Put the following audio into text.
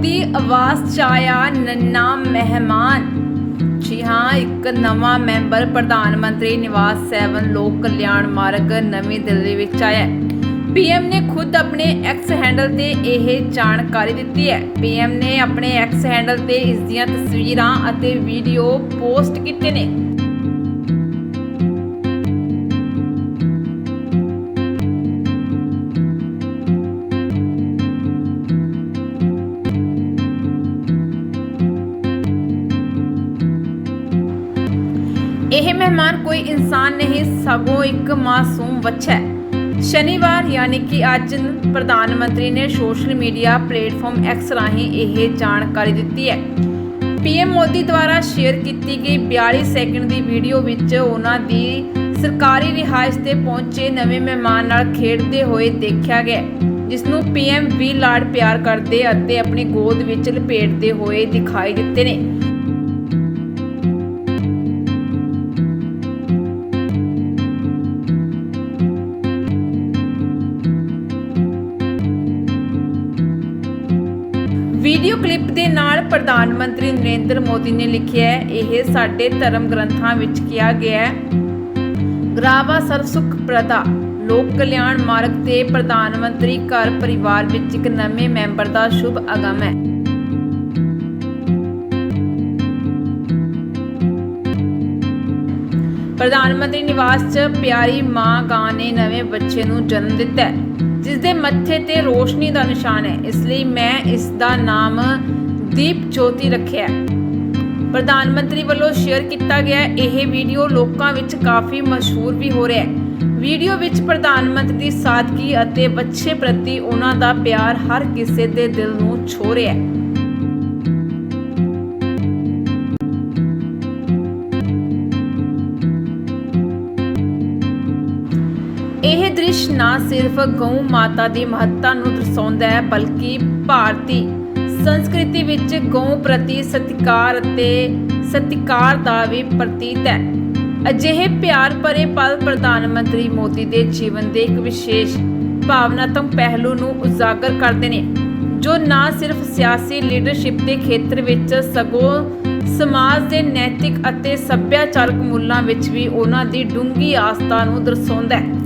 ਮੋਦੀ ਆਵਾਸ ਚ ਆਇਆ ਨੰਨਾ, ਮਹਿਮਾਨ। ਜੀ ਹਾਂ, ਇੱਕ ਨਵਾਂ ਮੈਂਬਰ ਪ੍ਰਧਾਨ ਮੰਤਰੀ ਨਿਵਾਸ 7 ਲੋਕ ਕਲਿਆਣ ਮਾਰਗ ਨਵੀਂ ਦਿੱਲੀ ਵਿੱਚ ਆਇਆ ਪੀਐਮ ਨੇ ਖੁਦ ਆਪਣੇ ਐਕਸ ਹੈਂਡਲ ਤੇ ਇਹ ਜਾਣਕਾਰੀ ਦਿੱਤੀ ਹੈ। ਪੀਐਮ ਨੇ ਆਪਣੇ ਐਕਸ ਹੈਂਡਲ ਤੇ ਇਸ ਦੀਆਂ ਤਸਵੀਰਾਂ ਅਤੇ ਵੀਡੀਓ ਪੋਸਟ ਕੀਤੇ ਨੇ। ਇਹ ਮਹਿਮਾਨ ਕੋਈ ਇਨਸਾਨ ਨਹੀਂ, ਸਗੋਂ ਇੱਕ ਮਾਸੂਮ ਬੱਚਾ ਹੈ। ਸ਼ਨੀਵਾਰ ਯਾਨੀ ਕਿ ਅੱਜ ਪ੍ਰਧਾਨ ਮੰਤਰੀ ਨੇ ਸੋਸ਼ਲ ਮੀਡੀਆ ਪਲੇਟਫਾਰਮ ਐਕਸ ਰਾਹੀਂ ਇਹ ਜਾਣਕਾਰੀ ਦਿੱਤੀ ਹੈ। ਪੀਐਮ ਮੋਦੀ ਦੁਆਰਾ ਸ਼ੇਅਰ ਕੀਤੀ ਗਈ 42 ਸੈਕਿੰਡ ਦੀ ਵੀਡੀਓ ਵਿੱਚ ਉਹਨਾਂ ਦੀ ਸਰਕਾਰੀ ਰਿਹਾਇਸ਼ ਤੇ ਪਹੁੰਚੇ ਨਵੇਂ ਮਹਿਮਾਨ ਨਾਲ ਖੇਡਦੇ ਹੋਏ ਦੇਖਿਆ ਗਿਆ ਜਿਸ ਨੂੰ ਪੀਐਮ ਵੀ ਲਾਡ ਪਿਆਰ ਕਰਦੇ ਅਤੇ ਆਪਣੀ ਗੋਦ ਵਿੱਚ ਲਪੇਟਦੇ ਹੋਏ ਦਿਖਾਈ ਦਿੱਤੇ ਨੇ। ਵੀਡੀਓ ਕਲਿੱਪ ਦੇ ਨਾਲ ਪ੍ਰਧਾਨ ਮੰਤਰੀ ਨਰਿੰਦਰ ਮੋਦੀ ਨੇ ਲਿਖਿਆ ਹੈ, ਇਹ ਸਾਡੇ ਧਰਮ ਗ੍ਰੰਥਾਂ ਵਿੱਚ ਕਿਹਾ ਗਿਆ ਹੈ। ਗ੍ਰਾਵਾ ਸਰਸੁਖ ਪ੍ਰਦਾ, ਲੋਕ ਕਲਿਆਣ ਮਾਰਗ ਤੇ ਪ੍ਰਧਾਨ ਮੰਤਰੀ ਘਰ ਪਰਿਵਾਰ ਵਿੱਚ ਇੱਕ ਨਵੇਂ ਮੈਂਬਰ ਦਾ ਸ਼ੁਭ ਆਗਮ ਹੈ। ਪ੍ਰਧਾਨ ਮੰਤਰੀ ਨਿਵਾਸ 'ਚ ਪਿਆਰੀ ਮਾਂ ਗਾਂ ਨੇ ਨਵੇਂ ਬੱਚੇ ਨੂੰ ਜਨਮ ਦਿੱਤਾ ਹੈ। ਦੇ ਮੱਥੇ ਤੇ ਰੋਸ਼ਨੀ ਦਾ ਨਿਸ਼ਾਨ ਹੈ। ਇਸ ਲਈ ਮੈਂ ਇਸ ਦਾ ਨਾਮ ਦੀਪ ਜੋਤੀ ਰੱਖਿਆ ਪ੍ਰਧਾਨ ਮੰਤਰੀ ਵੱਲੋਂ ਸ਼ੇਅਰ ਕੀਤਾ ਗਿਆ ਇਹ ਵੀਡੀਓ ਲੋਕਾਂ ਵਿੱਚ ਕਾਫੀ ਮਸ਼ਹੂਰ ਵੀ ਹੋ ਰਿਹਾ ਹੈ। ਵੀਡੀਓ ਵਿੱਚ ਪ੍ਰਧਾਨ ਮੰਤਰੀ ਦੀ ਸਾਦਗੀ ਅਤੇ ਬੱਚੇ ਪ੍ਰਤੀ ਉਹਨਾਂ ਦਾ ਪਿਆਰ ਹਰ ਕਿਸੇ ਦੇ ਦਿਲ ਨੂੰ ਛੋਹ ਰਿਹਾ ਹੈ। ਇਹ ਦ੍ਰਿਸ਼ ਨਾ ਸਿਰਫ ਗਊ ਮਾਤਾ ਦੀ ਮਹੱਤਤਾ ਨੂੰ ਦਰਸਾਉਂਦਾ ਹੈ, ਬਲਕਿ ਭਾਰਤੀ ਸੰਸਕ੍ਰਿਤੀ ਵਿੱਚ ਗਊ ਪ੍ਰਤੀ ਸਤਿਕਾਰ ਅਤੇ ਸਤਿਕਾਰ ਦਾ ਵੀ ਪ੍ਰਤੀਕ ਹੈ। ਅਜਿਹੇ ਪਿਆਰ ਭਰੇ ਪਲ ਪ੍ਰਧਾਨ ਮੰਤਰੀ ਮੋਦੀ ਦੇ ਜੀਵਨ ਦੇ ਇੱਕ ਵਿਸ਼ੇਸ਼ ਭਾਵਨਾਤਮਕ ਪਹਿਲੂ ਨੂੰ ਉਜਾਗਰ ਕਰਦੇ ਨੇ, ਜੋ ਨਾ ਸਿਰਫ ਸਿਆਸੀ ਲੀਡਰਸ਼ਿਪ ਦੇ ਖੇਤਰ ਵਿੱਚ, ਸਗੋਂ ਸਮਾਜ ਦੇ ਨੈਤਿਕ ਅਤੇ ਸੱਭਿਆਚਾਰਕ ਮੁੱਲਾਂ ਵਿੱਚ ਵੀ ਉਹਨਾਂ ਦੀ ਡੂੰਘੀ ਆਸਥਾ ਨੂੰ ਦਰਸਾਉਂਦਾ ਹੈ।